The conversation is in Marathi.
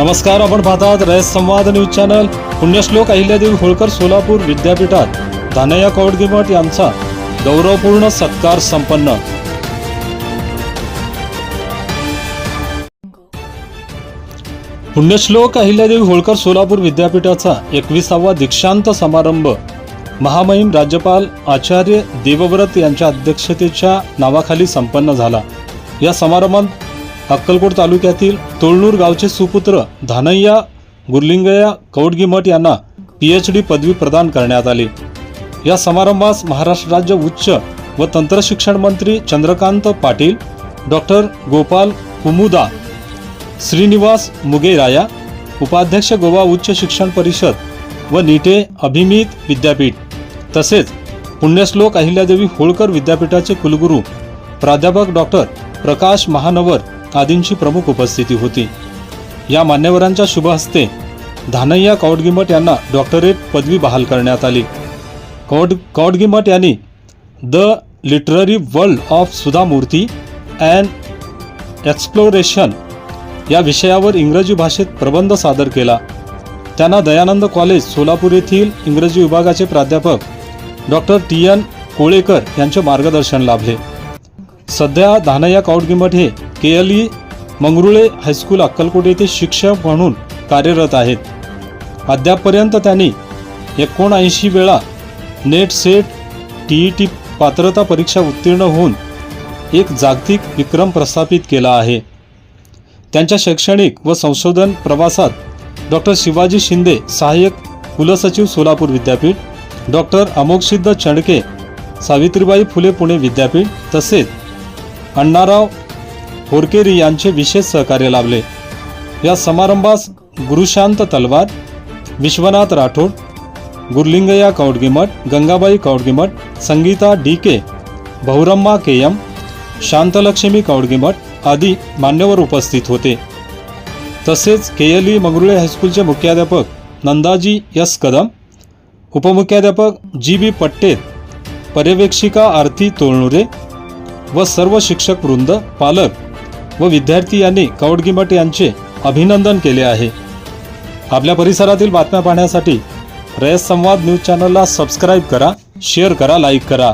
नमस्कार आपण पाहतात रयत संवाद न्यूज चॅनल. पुण्यश्लोक अहिल्यादेवी होळकर सोलापूर विद्यापीठात. धानया कौडगिमठ यांचा गौरवपूर्ण सत्कार संपन्न. पुण्यश्लोक अहिल्यादेवी होळकर सोलापूर विद्यापीठाचा एकविसावा दीक्षांत समारंभ. महामहिम राज्यपाल आचार्य देवव्रत यांच्या अध्यक्षतेच्या नावाखाली संपन्न झाला. या समारंभात अक्कलकोट तालुक्यातील तुळनूर गावचे सुपुत्र धानय्या गुरलिंगया कौडगीमठ यांना पी एच डी पदवी प्रदान करण्यात आली. या समारंभास महाराष्ट्र राज्य उच्च व तंत्रशिक्षण मंत्री चंद्रकांत पाटील डॉक्टर गोपाल कुमुदा श्रीनिवास मुगेराया उपाध्यक्ष गोवा उच्च शिक्षण परिषद व निटे अभिमित विद्यापीठ तसेच पुण्यश्लोक अहिल्यादेवी होळकर विद्यापीठाचे कुलगुरू प्राध्यापक डॉक्टर प्रकाश महानवर आदींची प्रमुख उपस्थिती होती. या मान्यवरांच्या शुभ हस्ते धानय्या कौडगिमट यांना डॉक्टरेट पदवी बहाल करण्यात आली. कौड कौडगिमट यांनी the literary world of Sudha Murty and exploration या विषयावर इंग्रजी भाषेत प्रबंध सादर केला. त्यांना दयानंद कॉलेज सोलापूर येथील इंग्रजी विभागाचे प्राध्यापक डॉक्टर टी. एन. कोळेकर यांचे मार्गदर्शन लाभले. सध्या धानय्या कौडगिमट हे K L E Mangrule high school Akkalkot येथे शिक्षक म्हणून कार्यरत आहेत. अद्यापपर्यंत त्यांनी एकोणऐंशी वेळा NET SET T E T पात्रता परीक्षा उत्तीर्ण होऊन एक जागतिक विक्रम प्रस्थापित केला आहे. त्यांच्या शैक्षणिक व संशोधन प्रवासात डॉक्टर शिवाजी शिंदे सहाय्यक कुलसचिव सोलापूर विद्यापीठ डॉक्टर अमोक्षिद्ध चणके सावित्रीबाई फुले पुणे विद्यापीठ तसेच अण्णाराव होरकेरी यांचे विशेष सहकार्य लाभले. या समारंभास Gurushant Talwar Vishwanath Rathod Gurlingayya Kaudgimath Gangabai Kaudgimath Sangeeta D K Bahuramma K M Shantalakshmi Kaudgimath आदी मान्यवर उपस्थित होते. तसेच के एल ई मंगरुळे हायस्कूलचे मुख्याध्यापक नंदाजी यस कदम उपमुख्याध्यापक जी बी पट्टे पर्यवेक्षिका आरती तोळनुरे व सर्व शिक्षक वृंद पालक व विद्यार्थी यांनी कौडगिमठ यांचे अभिनंदन केले आहे. आपल्या परिसरातील बातम्या पाहण्यासाठी रयत संवाद न्यूज चॅनलला सबस्क्राईब करा शेअर करा लाईक करा.